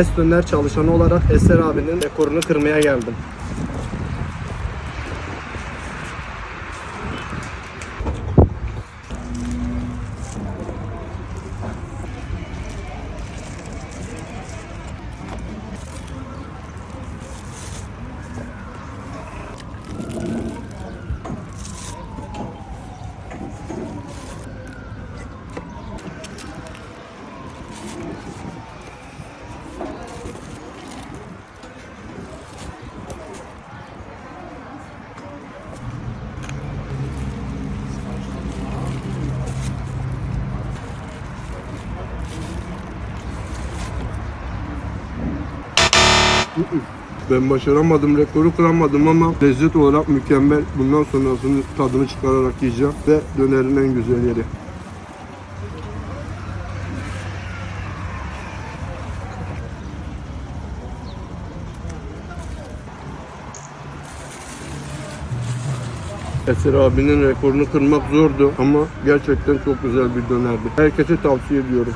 Es döner çalışanı olarak Eser abinin rekorunu kırmaya geldim. Ben başaramadım, rekoru kıramadım ama lezzet olarak mükemmel. Bundan sonrasını tadını çıkararak yiyeceğim ve dönerin en güzel yeri. Eser abinin rekorunu kırmak zordu ama gerçekten çok güzel bir dönerdi. Herkese tavsiye ediyorum.